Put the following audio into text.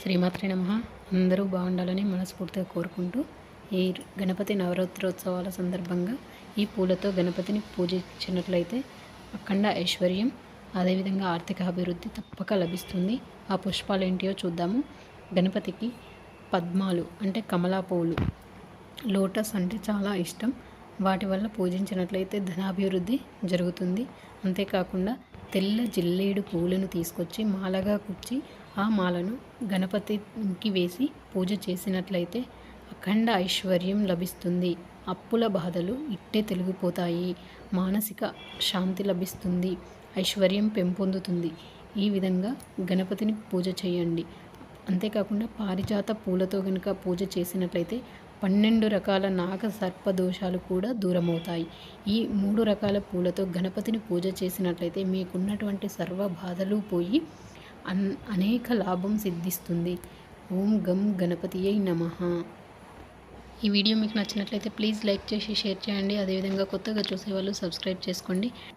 శ్రీమాత్రి నమ. అందరూ బాగుండాలని మనస్ఫూర్తిగా కోరుకుంటూ ఈ గణపతి నవరాత్రోత్సవాల సందర్భంగా ఈ పూలతో గణపతిని పూజించినట్లయితే అఖండ ఐశ్వర్యం అదేవిధంగా ఆర్థిక అభివృద్ధి తప్పక లభిస్తుంది. ఆ పుష్పాలు ఏంటియో చూద్దాము. గణపతికి పద్మాలు అంటే కమలా పువ్వులు లోటస్ అంటే చాలా ఇష్టం. వాటి వల్ల పూజించినట్లయితే ధనాభివృద్ధి జరుగుతుంది. అంతేకాకుండా తెల్ల జిల్లేడు పూలను తీసుకొచ్చి మాలగా కుచ్చి ఆ మాలను గణపతికి వేసి పూజ చేసినట్లయితే అఖండ ఐశ్వర్యం లభిస్తుంది. అప్పుల బాధలు ఇట్టే తొలగిపోతాయి. మానసిక శాంతి లభిస్తుంది. ఐశ్వర్యం పెంపొందుతుంది. ఈ విధంగా గణపతిని పూజ చేయండి. అంతేకాకుండా పారిజాత పూలతో కనుక పూజ చేసినట్లయితే పన్నెండు రకాల నాగ సర్ప దోషాలు కూడా దూరమవుతాయి. ఈ మూడు రకాల పూలతో గణపతిని పూజ చేసినట్లయితే మీకున్నటువంటి సర్వ బాధలు పోయి అన్ అనేక లాభం సిద్ధిస్తుంది. ఓం గం గణపతి అయి నమ. ఈ వీడియో మీకు నచ్చినట్లయితే ప్లీజ్ లైక్ చేసి షేర్ చేయండి. అదేవిధంగా కొత్తగా చూసేవాళ్ళు సబ్స్క్రైబ్ చేసుకోండి.